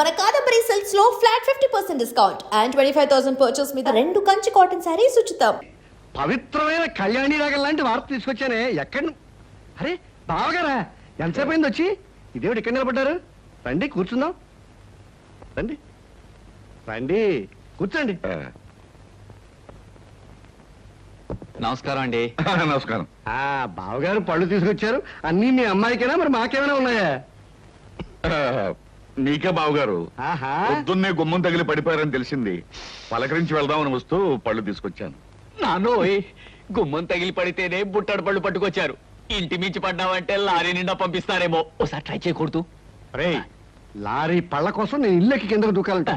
మన Kadambari సిల్క్స్లో flat fifty percent discount and twenty five thousand purchase మీద రెండు కంచి కాటన్ శారీస్ ఉచితం. పవిత్రమైన కళ్యాణి రాగం లాంటి వార్త తీసుకొచ్చానే. ఎక్కడ అరే బావగారా ఎంతసేపు అయింది వచ్చి? ఇదేమిటి ఇక్కడ నిలబడ్డారు? రండి కూర్చుందాం. రండి. రండి కూర్చోండి. నమస్కారం అండి. నమస్కారం. ఆ బావగారు పళ్ళు తీసుకొచ్చారు. అన్నీ మీ అమ్మాయికేనా? మరి మాకేమైనా ఉన్నాయా? నీకే బావగారు. ఆహా. పొద్దున్నే గుమ్మం తగిలి పడిపోయారని తెలిసింది. పలకరించి వెళ్దామని వస్తూ పళ్ళు తీసుకొచ్చాను. నానోయ్ గుమ్మం తగిలి పడితేనే బుట్టడు పళ్ళు పట్టుకొచ్చారు. ఇంటి మించి పడ్డావంటే లారీ నిండా పంపిస్తారేమో. ఒకసారి ట్రై చేయకూడదు రే లారీ పళ్ళ కోసం నేను ఇల్లెక్కి కిందకు దూకాలంట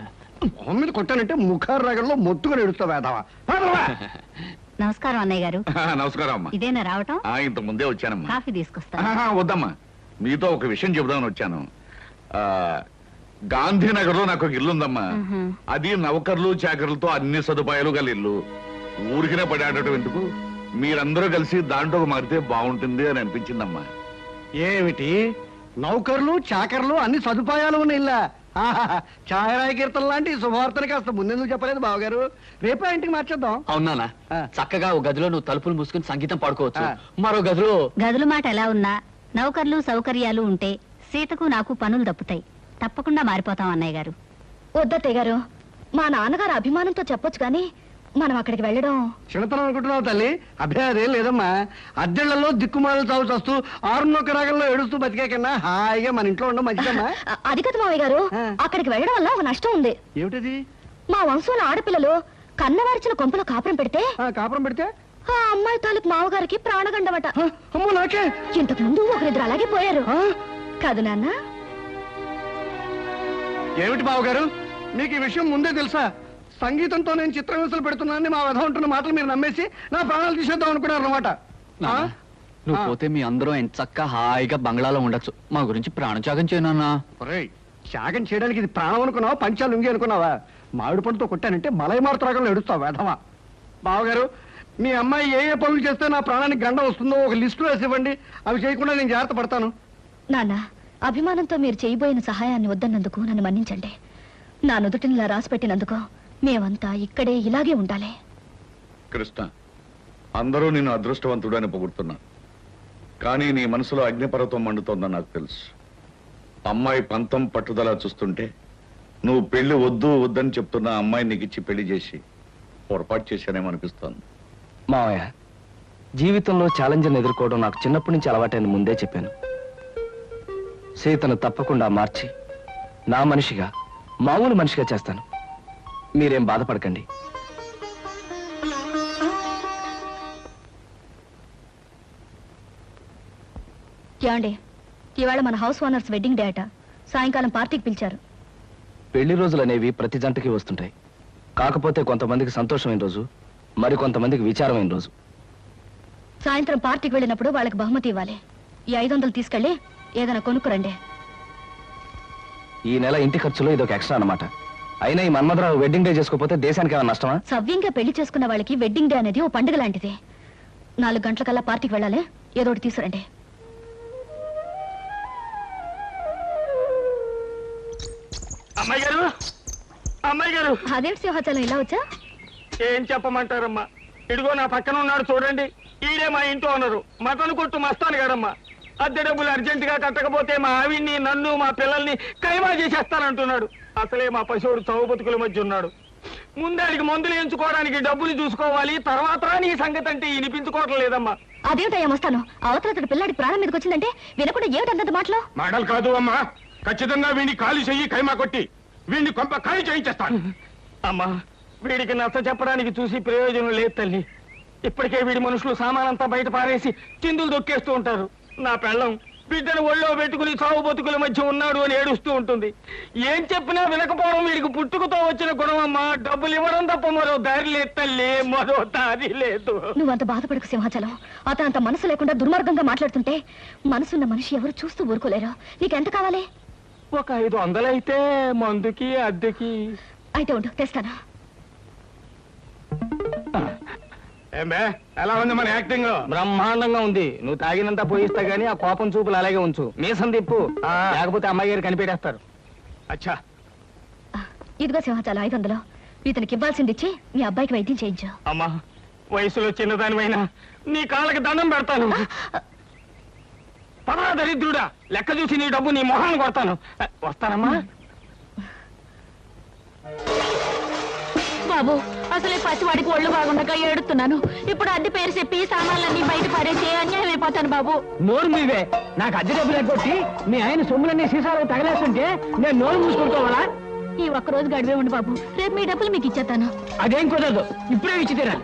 మొహం మీద కొట్టానంటే ముఖారు రాగంలో మొత్తుగా ఎడుస్తా వేదావా. నమస్కారం అన్నయ్య గారు ఆ, నమస్కారం అమ్మా. ఇదేనా రావటం? ఆ, ఇంత ముందే వచ్చానమ్మా. కాఫీ తీసుకొస్తా ఆహా, వద్దమ్మా. మీతో ఒక విషయం చెబుదామని వచ్చాను. గాంధీనగర్లో నాకు ఒక ఇల్లు ఉందమ్మా. అది నౌకర్లు చాకర్లతో అన్ని సదుపాయాలు గల ఇల్లు. ఊరికినే పడాడటం ఎందుకు? మీరందరూ కలిసి దాంట్లో మారితే బాగుంటుంది అని అనిపించిందమ్మా. ఏమిటి? నౌకర్లు చాకర్లు అన్ని సదుపాయాలు ఉన్న ఇల్లా? ఛాయరాయ కీర్తన లాంటి శుభవార్తని కాస్త ముందెందుకు చెప్పలేదు బావగారు? రేపే ఇంటికి మార్చేద్దాం. అవునా. చక్కగా ఒక గదిలో నువ్వు తలుపులు మూసుకుని సంగీతం పాడుకోవచ్చు. మరో గదిలో గదుల మాట ఎలా ఉన్నా నౌకర్లు సౌకర్యాలు ఉంటే సీతకు నాకు పనులు తప్పుతాయి తప్పకుండా మారిపోతాం అన్నయ్య గారు. వద్దత్తయ్య గారు. మా నాన్నగారు అభిమానంతో చెప్పొచ్చు కానీ మనం అక్కడికి వెళ్ళడం చిన్నతనం అనుకుంటున్నావు తల్లి? అభ్యా అదేం లేదమ్మా. అద్దెళ్ళలో దిక్కుమాలు చావు చస్తూ ఆరున్నొక్క రాగంలో ఏడుస్తూ బతికే కన్నా హాయిగా మన ఇంట్లో ఉండడం మంచిదమ్మా. అది కదా మావయ్య గారు. అక్కడికి వెళ్ళడం వల్ల ఒక నష్టం ఉంది. ఏమిటది? మా వంశంలో ఆడపిల్లలు కన్నవారిచిన కొంపలో కాపురం పెడితే ఆ, కాపురం పెడితే? ఆ అమ్మాయి తాలూకు మావగారికి ప్రాణగండమట. ఆ, అమ్మో నాకే! ఇంతకు ముందు ఒకరిద్దరు అలాగే పోయారు. ఆ, కాదు నాన్న. ఏమిటి బావగారు? మీకు ఈ విషయం ముందే తెలుసా? సంగీతంతో నేను చిత్రహింసలు పెడుతున్నానని మా వధ ఉంటున్న మాటలు మీరు నమ్మేసి నా ప్రాణాలు తీసేద్దాం అనుకున్నారు అనమాట నాన్న, నువ్వు ఆ. పోతే మీ అందరూ ఎంత చక్కగా హాయిగా బంగ్లాలో ఉండొచ్చు. మా గురించి ప్రాణత్యాగం చేయనన్నా త్యాగం చేయడానికి ఇది ప్రాణం అనుకున్నావా? పంచాలు లుంగి అనుకున్నావా? మామిడి పండుతో కొట్టానంటే మలై మారుతరాగంలో ఎడుస్తావు వేధవా. బావగారు మీ అమ్మాయి ఏ ఏ పనులు చేస్తే నా ప్రాణానికి గండ వస్తుందో ఒక లిస్టు వేసి ఇవ్వండి అవి చేయకుండా నేను జాగ్రత్త పడతాను. నాన్న అభిమానంతో మీరు చేయబోయిన సహాయాన్ని వద్దన్నందుకు నన్ను మన్నించండి. నా నుదుటినిలా రాసి పెట్టినందుకు మేమంతా ఇక్కడే ఇలాగే ఉండాలి. కృష్ణ అందరూ నిన్ను అదృష్టవంతుడు అని పొగుడుతున్నా. కానీ నీ మనసులో అగ్నిపర్వతం మండుతోందని నాకు తెలుసు. అమ్మాయి పంతం పట్టుదల చూస్తుంటే నువ్వు పెళ్ళి వద్దు వద్దని చెప్తున్న అమ్మాయి నీకు ఇచ్చి పెళ్ళి చేసి పొరపాటు చేశానేమో అనిపిస్తోంది మావయ్య జీవితంలో ఛాలెంజ్ని ఎదుర్కోవడం నాకు చిన్నప్పటి నుంచి అలవాటైన ముందే చెప్పాను. సీతను తప్పకుండా మార్చి నా మనిషిగా మామూలు మనిషిగా చేస్తాను. మీరేం బాధపడకండి. ఏమండి? ఇవాళ మన హౌస్ ఓనర్స్ వెడ్డింగ్ డే అట. సాయంకాలం పార్టీకి పిలిచారు. పెళ్ళి రోజులు అనేవి ప్రతి జంటకి వస్తుంటాయి. కాకపోతే కొంతమందికి సంతోషమైన రోజు మరి కొంతమందికి విచారమైన రోజు. సాయంత్రం పార్టీకి వెళ్ళినప్పుడు వాళ్ళకి బహుమతి ఇవ్వాలి. ఈ ఐదు వందలు తీసుకెళ్ళి ఏదైనా కొనుక్కురండి. ఈ నెల ఇంటి ఖర్చులో ఇది ఒక ఎక్స్ట్రా అన్నమాట. అయినా ఈ మన్మధరావు వెడ్డింగ్ డే చేసుకోకపోతే దేశానికి ఏమైనా నష్టమా? సవ్యంగా పెళ్ళి చేసుకున్న వాళ్ళకి వెడ్డింగ్ డే అనేది ఓ పండుగ లాంటిది. నాలుగు గంటలకల్లా పార్టీకి వెళ్ళాలి. ఏదో ఒకటి తీసుకురండి. అమ్మాయి గారు? అమ్మాయి గారు? అదేంటి సింహాచలం ఇలా వచ్చా? ఏం చెప్పమంటారమ్మా? ఇదిగో నా పక్కన ఉన్నాడు చూడండి. ఈడే మా ఇంట్లో ఉన్నారు మటన్ కొట్టు మస్తాను కదమ్మా అద్దె డబ్బులు అర్జెంట్గా కట్టకపోతే మా ఆవిడ్ని నన్ను మా పిల్లల్ని కైమా చేసేస్తానంటున్నాడు. అసలే మా పశువుడు చౌ బతుకుల మధ్య ఉన్నాడు. ముందాడికి మందులు ఎంచుకోవడానికి డబ్బులు చూసుకోవాలి తర్వాత నీ సంగతి అంటే వినిపించుకోవటం లేదమ్మా. అదేమిటయ్యా వస్తాను అవతల అతడు పిల్లాడి ప్రాణం మీదకి వచ్చిందంటే వినకుండా ఏమిటంత మాటలు? మాటలు కాదు అమ్మా. ఖచ్చితంగా వీడిని ఖాళీ చెయ్యి కైమా కొట్టి వీడిని కొంప ఖాళీ చేయించేస్తాను. అమ్మా వీడికి నచ్చ చెప్పడానికి చూసి ప్రయోజనం లేదు తల్లి. ఇప్పటికే వీడి మనుషులు సామానంతా బయట పారేసి చిందులు దొక్కేస్తూ ఉంటారు. నా పెళ్ళం. బిడ్డను ఒళ్ళో పెట్టుకుని చావు బతుకుల మధ్య ఉన్నాడు అని ఏడుస్తూ ఉంటుంది. ఏం చెప్పినా వినకపోవడం వీడికి పుట్టుకతో వచ్చిన గుణం అమ్మా. డబ్బులు ఇవ్వడం తప్ప మరో దారి లేదు తల్లి మరో దారి లేదు. నువ్వంత బాధపడకు సింహాచలం. అతను అంత మనసు లేకుండా దుర్మార్గంగా మాట్లాడుతుంటే మనసున్న మనిషి ఎవరు చూస్తూ ఊరుకోలేరు. నీకెంత కావాలి? ఒక ఐదు వందలైతే మందుకి అద్దెకి. అయితే ఉండు తెస్తాను. ఏమే ఎలా ఉంది మన యాక్టింగ్? బ్రహ్మాండంగా ఉంది. నువ్వు తాగినంత పోయిస్తా గానీ ఆ కోపం చూపులు అలాగే ఉంచు. మీసం తిప్పు. లేకపోతే అమ్మాయి గారు కనిపెట్టేస్తారు. అచ్చా. ఇదిగో సింహాచలం ఐదు వందలు ఇతనికి ఇవ్వాల్సింది ఇచ్చి మీ అబ్బాయికి వైద్యం చేయించు. అమ్మా వయసులో చిన్నదానివైనా నీ కాళ్ళకి దండం పెడతాను. పదరా దరిద్రుడా లెక్క చూసి నీ డబ్బు నీ మొహాన్ని కొడతాను. వస్తానమ్మా. బాబు అసలే పసివాడికి ఒళ్ళు బాగుండగా ఏడుతున్నాను ఇప్పుడు అద్దె పేరు చెప్పి సామాన్లన్నీ బయట పడేసి అన్యాయం అయిపోతాను బాబు. నోరు మీవే. నాకు అద్దె డబ్బులు ఎగ్గొట్టి మీ ఆయన సొమ్ములన్నీ సీసాలు తగలేస్తుంటే నేను నోరు మూసుకుంటావాలా ఈ ఒక్క రోజు గడివే ఉండు బాబు. రేపు మీ డబ్బులు మీకు ఇచ్చేస్తాను. అదేం కుదరదు. ఇప్పుడే ఇచ్చి తీరాలి.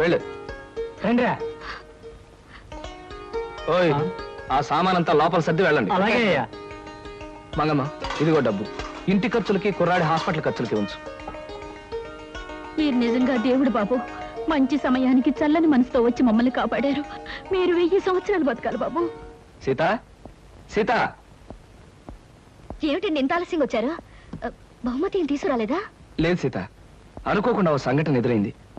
వెళ్ళు రండిరా. ఓయ్ ఆ సామానంతా లోపల సర్ది వెళ్ళండి. అలాగే అయ్యా. మంగమ్మ ఇదిగో డబ్బు. ఇంటి ఖర్చులకి కుర్రాడి హాస్పిటల్ ఖర్చులకి ఉంచు. మీరు నిజంగా దేవుడు బాబు మంచి సమయానికి చల్లని మనసుతో వచ్చి మమ్మల్ని కాపాడారు. మీరు వెయ్యి సంవత్సరాలు బతకాలి బాబు. సీత సీత. ఏమిటండి ఇంత ఆలస్యంగా వచ్చారు? బహుమతి ఏం తీసుకురాలేదా? లేదు సీత అనుకోకుండా ఓ సంఘటన ఎదురైంది.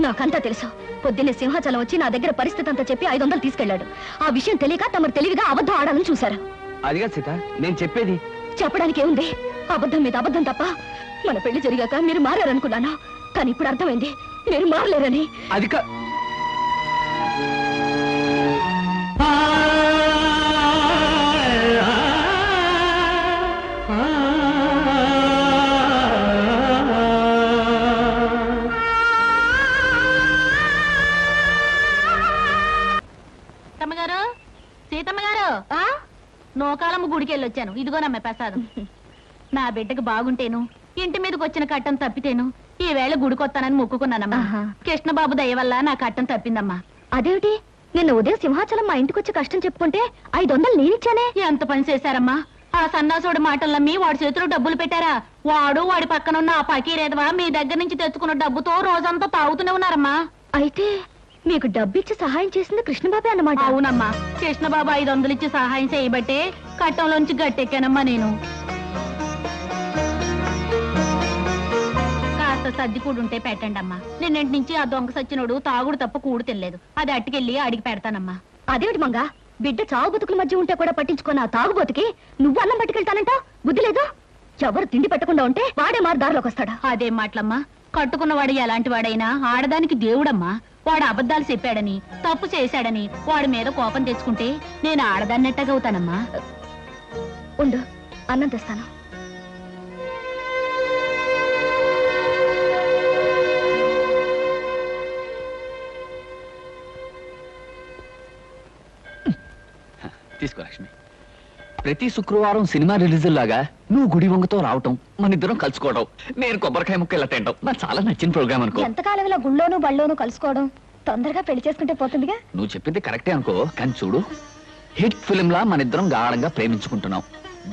నాకంతా తెలుసు. పొద్దున్నే సింహాచలం వచ్చి నా దగ్గర పరిస్థితి అంతా చెప్పి ఐదు వందలు తీసుకెళ్ళాడు ఆ విషయం తెలియక తమరు తెలివిగా అబద్ధం ఆడాలని చూశారు. అదిగా సీత నేను చెప్పేది. చెప్పడానికి ఏముంది? అబద్ధం మీద అబద్ధం తప్ప మన పెళ్ళి జరిగాక మీరు మారారనుకున్నాను. కానీ ఇప్పుడు అర్థమైంది మీరు మారలేరని. అది సీతమ్మ గారు సీతమ్మ గారు నోకాలమ్మ గుడికి వెళ్ళొచ్చాను. ఇదిగోనమ్మ ప్రసాదం. నా బిడ్డకు బాగుంటేను ఇంటి మీదకి వచ్చిన కట్టం తప్పితేను ఈ వేళ గుడికొత్తానని మొక్కుకున్నానమ్మా. కృష్ణబాబు దయ వల్ల నా కట్టం తప్పిందమ్మా. అదేమిటి? నిన్న ఉదయం సింహాచలం మా ఇంటికి వచ్చి కష్టం చెప్పుకుంటే ఐదు వందలు నేనిచ్చానే. ఎంత పని చేశారమ్మా? ఆ సన్నాసుడి మాటలు నమ్మి వాడి చేతిలో డబ్బులు పెట్టారా? వాడు వాడి పక్కన ఉన్న ఆ పకీరేదవా మీ దగ్గర నుంచి తెచ్చుకున్న డబ్బుతో రోజంతా తాగుతూనే ఉన్నారమ్మా. అయితే మీకు డబ్బిచ్చి సహాయం చేసింది కృష్ణబాబే అన్నమాట. అవునమ్మా. కృష్ణబాబు ఐదు వందలు ఇచ్చి సహాయం చేయబట్టే కట్టంలోంచి గట్టెక్కానమ్మా నేను. కాస్త సర్ది కూడు ఉంటే పెట్టండి అమ్మా నిన్నటి నుంచి ఆ దొంగ సచ్చినోడు తాగుడు తప్ప కూడు తినలేదు. అది అట్టుకెళ్ళి అడిగి పెడతానమ్మా. అదేమిటి మంగ? బిడ్డ చావు బతుకుల మధ్య ఉంటే కూడా పట్టించుకున్న ఆ తాగుబోతుకి నువ్వు అన్నం పట్టుకెళ్తానంట బుద్ధి లేదు? ఎవరు తిండి పెట్టకుండా ఉంటే వాడే మారు దారిలోకి వస్తాడా? అదేం మాటలమ్మా. కట్టుకున్నవాడు ఎలాంటి వాడైనా ఆడదానికి దేవుడమ్మా. వాడు అబద్ధాలు చెప్పాడని తప్పు చేశాడని వాడి మీద కోపం తెచ్చుకుంటే నేను ఆడదాన్నెట్టగవుతానమ్మా. ఉండు అన్నం తెస్తాను. తీసుకో లక్ష్మి. ప్రతి శుక్రవారం సినిమా రిలీజ్ లాగా నువ్వు గుడి వంగతో రావటం మన ఇద్దరం కలుసుకోవడం నేను కొబ్బరికాయ ముక్క ఇలా తింటాం నాకు చాలా నచ్చిన ప్రోగ్రామ్ అనుకో. ఎంతకాలం ఇలా గుళ్ళోను బళ్ళోను కలుసుకోవడం? తొందరగా పెళ్ళి చేసుకుంటే పోతుందిగా? నువ్వు చెప్పింది కరెక్టే అనుకో కానీ చూడు. హిట్ ఫిలిం లా మన ఇద్దరం గాఢంగా ప్రేమించుకుంటున్నాం.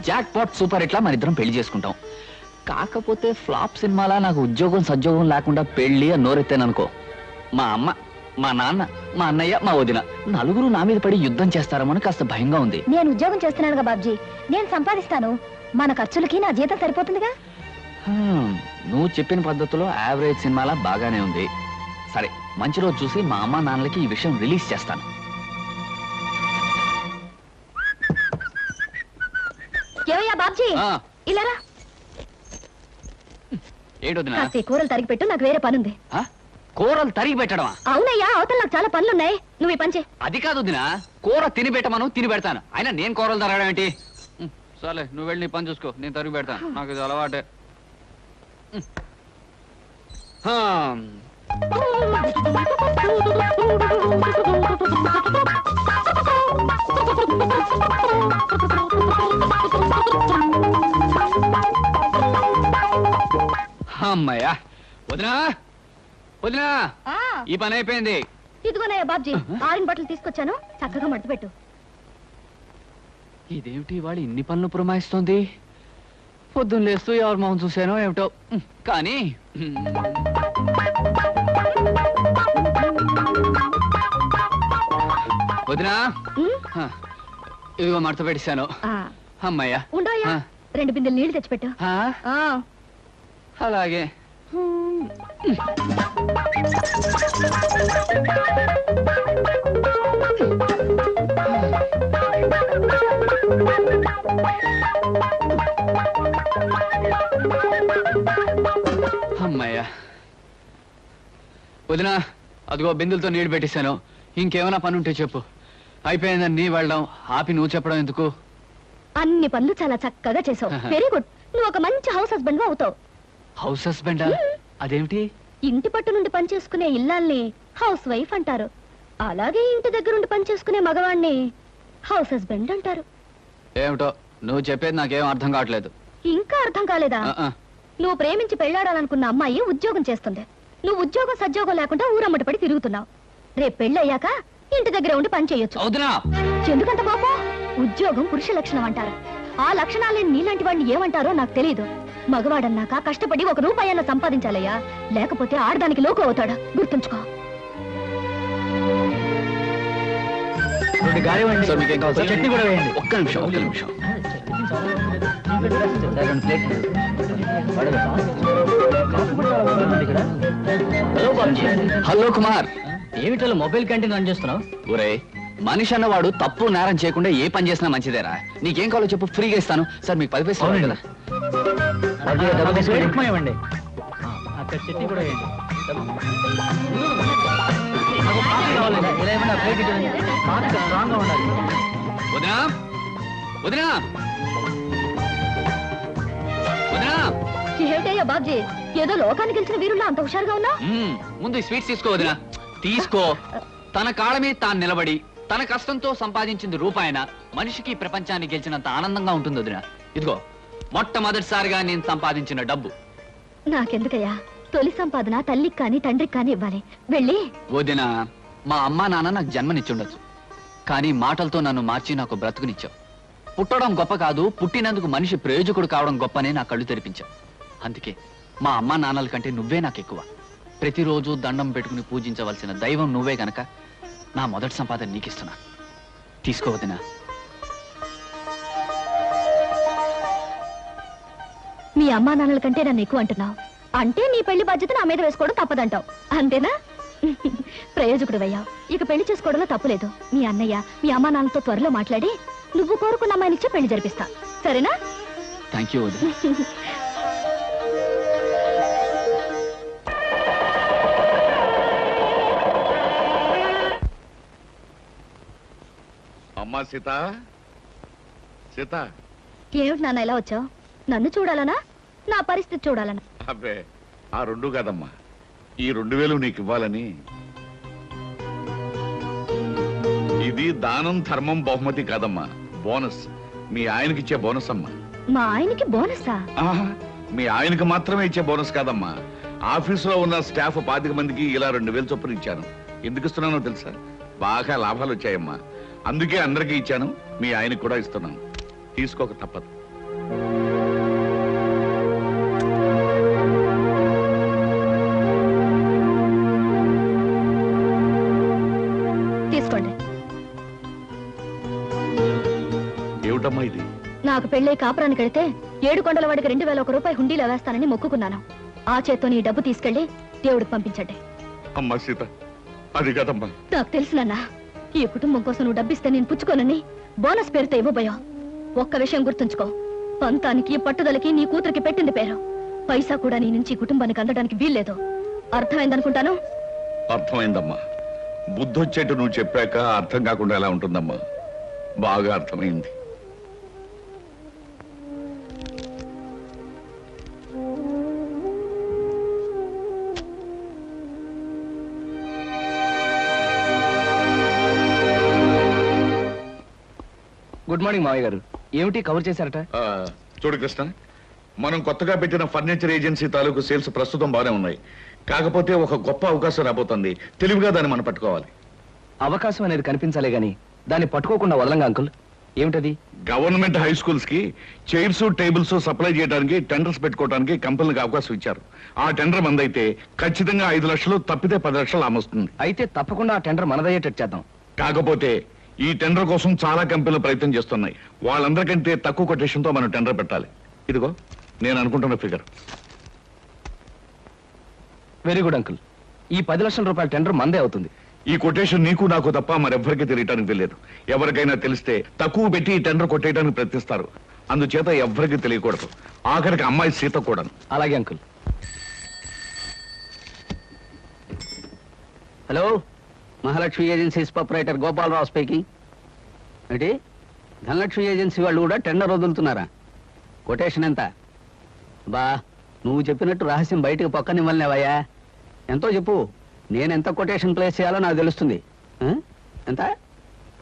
జాక్ పాట్ సూపర్ హిట్ లా మన ఇద్దరం పెళ్ళి చేసుకుంటాం. కాకపోతే ఫ్లాప్ సినిమాలా నాకు ఉద్యోగం సద్యోగం లేకుండా పెళ్ళి అని నోరెత్తాననుకో. మా అమ్మ మా నాన్న మా అన్నయ్య మా వదిన నలుగురు నా మీద పడి యుద్ధం చేస్తారేమో కాస్త భయంగా ఉంది. నేను ఉద్యోగం చేస్తున్నానుగా బాబ్జీ. నేను సంపాదిస్తాను. మన ఖర్చులకి నా జీతం సరిపోతుందిగా? హ్మ్, నువ్వు చెప్పిన పద్ధతిలో యావరేజ్ సినిమాలా బాగానే ఉంది. సరే మంచి రోజు చూసి మా అమ్మ నాన్నలకి ఈ విషయం రిలీజ్ చేస్తాను. ఏమయ్యా బాబ్జీ? ఆ, ఇలారా ఏంటొదినా కాస్త ఈ కూరలు తరిగి పెట్టు నాకు వేరే పనుంది. ఆ? కూరలు తరిగి పెట్టడమా? అవునయ్యా అవతల నాకు చాలా పనులున్నాయి. నువ్వు ఈ పని చేయి. అది కాదు దినా కూర తిని పెట్టమను తిని పెడతాను. అయినా నేను కూరలు తరగడం ఏంటి? ఉమ్, సర్లే నువ్వు వెళ్ళి నీ పని చూసుకో. నేను తరిగి పెడతాను. నాకు ఇది అలవాటే. ఉమ్. హా. అమ్మయ్యా. వదినా? వదినా? ఆ, ఈ పని అయిపోయింది. ఇదిగోనయ్యా బాబ్జీ ఆరిన బట్టలు తీసుకొచ్చాను. చక్కగా మడతపెట్టు. ఇదేమిటి వాళ్ళు ఇన్ని పనులు పురమాయిస్తోంది? పొద్దున్న లేస్తూ ఎవరి మొహం చూసానో ఏమిటో. కానీ వదినా? ఇదిగో మడత పెట్టేశాను. అమ్మయ్యా. ఉండోయ్యా ఆ. రెండు బిందెలు నీళ్ళు తెచ్చిపెట్టు. అలాగే. అమ్మయ్యా. వదినా అదిగో బిందులతో నీళ్ళు పెట్టేశాను. ఇంకేమైనా పని ఉంటే చెప్పు. అయిపోయిందని నీ వెళ్ళడం? ఆపి నువ్వు చెప్పడం ఎందుకు? అన్ని పనులు చాలా చక్కగా చేసావు. వెరీ గుడ్ నువ్వు ఒక మంచి హౌస్ హస్బెండ్ అవుతావు. హౌస్ హస్బెండా అదేమిటి? ఇంటి పట్టు నుండి పని చేసుకునే ఇల్లాల్ని హౌస్ వైఫ్ అంటారు. అలాగే ఇంటి దగ్గర ఉండి పని చేసుకునే మగవాణ్ణి హౌస్ హస్బెండ్ అంటారు. ఏమిటో? నువ్వు చెప్పేది నాకేం అర్థం కావట్లేదు. ఇంకా అర్థం కాలేదా. నువ్వు ప్రేమించి పెళ్ళాడాలనుకున్న అమ్మాయి ఉద్యోగం చేస్తుంది. నువ్వు ఉద్యోగం సద్యోగం లేకుండా ఊరమ్మటి పడి తిరుగుతున్నావు. రేపు పెళ్ళయ్యాక ఇంటి దగ్గర ఉండి పని చేయొచ్చు. వదినా ఎందుకంత కోపం? ఉద్యోగం పురుష లక్షణం అంటారు. ఆ లక్షణాలేని నీలాంటి వాడిని ఏమంటారో నాకు తెలియదు మగవాడన్నాక కష్టపడి ఒక రూపాయన్న సంపాదించాలయ్యా. లేకపోతే ఆడదానికి లోకు అవుతాడు? గుర్తుంచుకో. సార్, మీకేం కావాలి? సార్? ఒక్క నిమిషం ఒక్క నిమిషం. హలో కుమార్. ఏమిటో మొబైల్ క్యాంటీన్ రన్ చేస్తున్నావు ఒరే మనిషి అన్నవాడు తప్పు నేరం చేయకుండా ఏ పని చేసినా మంచిదేరా నీకేం కావాలో చెప్పు ఫ్రీగా ఇస్తాను సార్ మీకు పది పైసలు. కదా ఇవ్వండి అక్కడ కూడా వేయండి వదినా వదినా వదినా ఏమిటయ్యా బాబ్జీ ఏదో లోకానికి గెలిచిన వీరుల్లో అంత హుషారుగా ఉన్నా ముందు స్వీట్స్ తీసుకో వదినా తీసుకో. తన కాళ్ళ మీద తాను నిలబడి తన కష్టంతో సంపాదించింది రూపాయన మనిషికి ప్రపంచాన్ని గెలిచినంత ఆనందంగా ఉంటుంది వదినా ఇదిగో మొట్టమొదటిసారిగా నేను సంపాదించిన డబ్బు. నాకెందుకయ్యా? తొలి సంపాదన తల్లికి కానీ తండ్రికి కానీ ఇవ్వాలి. వెళ్ళి. వదిన మా అమ్మా నాన్న నాకు జన్మనిచ్చుండొచ్చు. కానీ మాటలతో నన్ను మార్చి నాకు బ్రతుకునిచ్చావు. పుట్టడం గొప్ప కాదు పుట్టినందుకు మనిషి ప్రయోజకుడు కావడం గొప్పనే నా కళ్ళు తెరిపించావు. అందుకే మా అమ్మా నాన్నల కంటే నువ్వే నాకు ఎక్కువ ప్రతిరోజు దండం పెట్టుకుని పూజించవలసిన దైవం నువ్వే గనక నా మొదటి సంపాదన నీకిస్తున్నా. తీసుకోవదినా మీ అమ్మా నాన్నల కంటే నన్ను ఎక్కువ అంటున్నావు. అంటే నీ పెళ్ళి బాధ్యత నా మీద వేసుకోవడం తప్పదంటావు. అంతేనా? ప్రయోజకుడు అయ్యావు ఇక పెళ్ళి చేసుకోవడంలో తప్పులేదు. మీ అన్నయ్య మీ అమ్మా నాన్నలతో త్వరలో మాట్లాడి నువ్వు కోరుకున్న అమ్మాయినిచ్చే పెళ్ళి జరిపిస్తా. సరేనా? Thank you Sita. సీత. ఏమిటి నాన్న ఎలా వచ్చావు? నన్ను చూడాలనా? నా పరిస్థితి చూడాలనా? అబ్బే ఆ రెండు కాదమ్మా. ఈ రెండు వేలు నీకు ఇవ్వాలని. ఇది దానం ధర్మం బహుమతి కాదమ్మా. బోనస్. మీ ఆయనకి ఇచ్చే బోనస్ అమ్మా. మా ఆయనకి బోనసా? ఆహా, మీ ఆయనకి మాత్రమే ఇచ్చే బోనస్ కాదమ్మా. ఆఫీసులో ఉన్న స్టాఫ్ పాతిక మందికి ఇలా రెండు వేలు చొప్పున ఇచ్చాను. ఎందుకు ఇస్తున్నానో తెలుసా? బాగా లాభాలు వచ్చాయమ్మా. అందుకే అందరికీ ఇచ్చాను. మీ ఆయనకి కూడా ఇస్తున్నాను. తీసుకోక తప్పదు. తీసుకోండి. ఏమిటమ్మా ఇది? నాకు పెళ్ళై కాపురానికి వెళితే ఏడు కొండల వాడికి రెండు వేల ఒక రూపాయి హుండీలో వేస్తానని మొక్కుకున్నాను. ఆ చేత్తో నీ డబ్బు తీసుకెళ్ళి దేవుడికి పంపించండి. అమ్మా సీత అది కాదమ్మా. నాకు తెలుసునన్నా ఈ కుటుంబం కోసం నువ్వు డబ్బిస్తే నేను పుచ్చుకోనని బోనస్ పేరుతో ఇవ్వబోయా ఒక్క విషయం గుర్తుంచుకో. పంతానికి పట్టుదలకి నీ కూతురికి పెట్టింది పేరు. పైసా కూడా నీ నుంచి ఈ కుటుంబానికి అందడానికి వీల్లేదు. అర్థమైందనుకుంటాను? అర్థమైందమ్మా. బుద్ధొచ్చేట్టు నువ్వు చెప్పాక అర్థం కాకుండా ఎలా ఉంటుందమ్మా? బాగా అర్థమైంది. గుడ్ మార్నింగ్ మావయ్య గారు. ఏమిటి కవర్ చేశారట? చూడు కృష్ణ మనం కొత్తగా పెట్టిన ఫర్నిచర్ ఏజెన్సీ తాలూకు సేల్స్ ప్రస్తుతం బాగానే ఉన్నాయి. కాకపోతే ఒక గొప్ప అవకాశం రాబోతుంది. తెలివిగా దాన్ని మనం పట్టుకోవాలి. అవకాశం అనేది కనిపించాలే గాని దాన్ని పట్టుకోకుండా వదలంగా అంకుల్. ఏమిటది? గవర్నమెంట్ హై స్కూల్స్కి చైర్స్ టేబుల్స్ సప్లై చేయడానికి టెండర్స్ పెట్టుకోవడానికి కంపెనీలకు అవకాశం ఇచ్చారు. ఆ టెండర్ మందైతే ఖచ్చితంగా ఐదు లక్షలు తప్పితే పది లక్షలు ఆమొస్తుంది. అయితే తప్పకుండా ఆ టెండర్ మనదయ్యేటట్టు చేద్దాం. కాకపోతే ఈ టెండర్ కోసం చాలా కంపెనీలు ప్రయత్నం చేస్తున్నాయి. వాళ్ళందరికంటే తక్కువ కొటేషన్తో మనం టెండర్ పెట్టాలి. ఇదిగో నేను అనుకుంటున్న ఫిగర్. Very good uncle. ఈ పది లక్షల రూపాయల టెండర్ మందే అవుతుంది. ఈ కొటేషన్ నీకు నాకు తప్ప మరెవ్వరికీ తెలియటానికి తెలియదు. ఎవరికైనా తెలిస్తే తక్కువ పెట్టి ఈ టెండర్ కొట్టేయడానికి ప్రయత్నిస్తారు. అందుచేత ఎవ్వరికీ తెలియకూడదు. ఆఖరికి అమ్మాయి సీత కూడా అలాగే uncle. Hello? Mahalakshmi agency proprietor Gopala Rao speaking. ఏంటి? ధనలక్ష్మి ఏజెన్సీ వాళ్ళు కూడా టెండర్ వదులుతున్నారా? కొటేషన్ ఎంత? బా నువ్వు చెప్పినట్టు రహస్యం బయటకు పక్కనివ్వలేవయ్యా. ఎంతో చెప్పు. నేను ఎంత కొటేషన్ ప్లేస్ చేయాలో నాకు తెలుస్తుంది. ఎంత?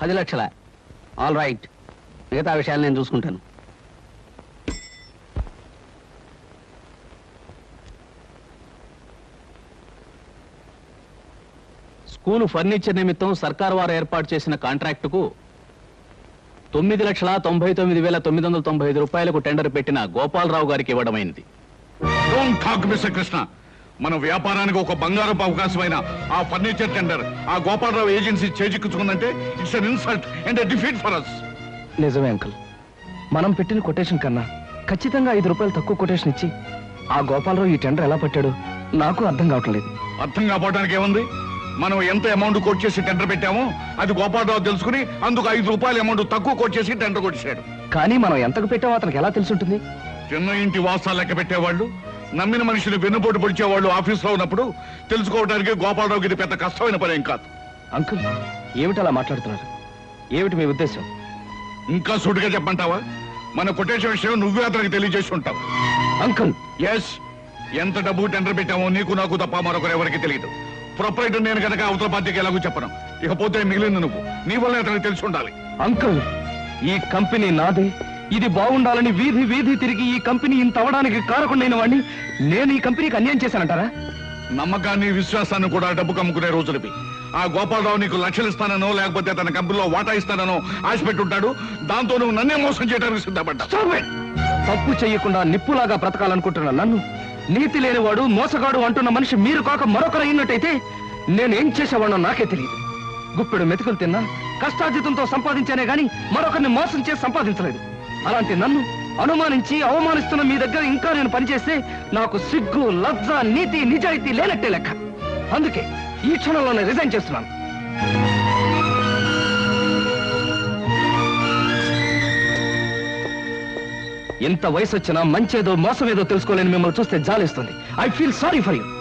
పది లక్షల? All right. మిగతా విషయాలు నేను చూసుకుంటాను. స్కూలు ఫర్నిచర్ నిమిత్తం సర్కార్ వారు ఏర్పాటు చేసిన కాంట్రాక్టుకు తొమ్మిది లక్షల తొంభై తొమ్మిది వేల తొమ్మిది వందల తొంభై ఐదు రూపాయలకు టెండర్ పెట్టిన గోపాలరావు గారికి ఇవ్వడమైంది. డోంట్ టాక్ మిస్టర్ కృష్ణ మన వ్యాపారానికి ఒక బంగారపు అవకాశమైన ఆ ఫర్నిచర్ టెండర్ ఆ Gopalarao agency చేజిక్కించుకుందంటే it's an insult and defeat for us నిజమే అంకుల్. మనం పెట్టిన కొటేషన్ కన్నా ఖచ్చితంగా ఐదు రూపాయలు తక్కువ కొటేషన్ ఇచ్చి ఆ గోపాలరావు ఈ టెండర్ ఎలా పట్టాడు నాకు అర్థం కావటం లేదు. అర్థం కాపోవడానికి ఏముంది? మనం ఎంత అమౌంట్ కోట్ చేసి టెండర్ పెట్టామో అది గోపాలరావు తెలుసుకుని అందుకు ఐదు రూపాయల అమౌంట్ తక్కువ కోట్ చేసి టెండర్ కొట్టేశాడు కానీ మనం ఎంతకు పెట్టామో అతనికి ఎలా తెలుసుంటుంది? చిన్న ఇంటి వాసాలు లెక్క పెట్టేవాళ్ళు నమ్మిన మనుషులు వెన్నుపోటు పొడిచేవాళ్ళు ఆఫీస్లో ఉన్నప్పుడు తెలుసుకోవడానికి గోపాలరావుకి ఇది పెద్ద కష్టమైన పని ఏం కాదు. అంకుల్ ఏమిటి అలా మాట్లాడుతున్నారు? ఏమిటి మీ ఉద్దేశం? ఇంకా సూటిగా చెప్పంటావా మన కొటేషన్ విషయం నువ్వే అతనికి తెలియజేసి ఉంటావు. అంకుల్! ఎస్ ఎంత డబ్బు టెండర్ పెట్టామో నీకు నాకు తప్ప మరొకరు ఎవరికి తెలియదు. ప్రొపరేటర్ నేను కనుక అవతల పార్టీకి ఎలాగో చెప్పను. ఇకపోతే మిగిలింది నువ్వు. నీ వల్ల అతనికి తెలిసి ఉండాలి. అంకుల్ ఈ కంపెనీ నాదే. ఇది బాగుండాలని వీధి వీధి తిరిగి ఈ కంపెనీ ఇంత అవడానికి కారకుండైన వాడిని నేను ఈ కంపెనీకి అన్యాయం చేశానంటారా? నమ్మకాన్ని విశ్వాసాన్ని కూడా డబ్బు కమ్ముకునే రోజులవి. ఆ గోపాలరావు నీకు లక్షలు ఇస్తానో లేకపోతే తన కంపెనీలో వాటా ఇస్తానో ఆశ పెట్టుంటాడు దాంతో నువ్వు నన్నే మోసం చేయడానికి సిద్ధపడ్డా! తప్పు చెయ్యకుండా నిప్పులాగా బ్రతకాలనుకుంటున్న నన్ను నీతి లేనివాడు మోసగాడు అంటున్న మనిషి మీరు కాక మరొకరు అయినట్టయితే నేనేం చేసేవాడో నాకే తెలియదు. గుప్పెడు మెతుకులు తిన్నా కష్టార్జితంతో సంపాదించానే గాని మరొకరిని మోసం చేసి సంపాదించలేదు. అలాంటి నన్ను అనుమానించి అవమానిస్తున్న మీ దగ్గర ఇంకా నేను పనిచేస్తే నాకు సిగ్గు లజ్జ నీతి నిజాయితీ లేనట్టే లెక్క. అందుకే ఈ క్షణంలోనే రిజైన్ చేస్తున్నాను. ఎంత వయసు వచ్చినా మంచేదో మోసమేదో తెలుసుకోలేని మిమ్మల్ని చూస్తే జాలేస్తుంది. I feel sorry for you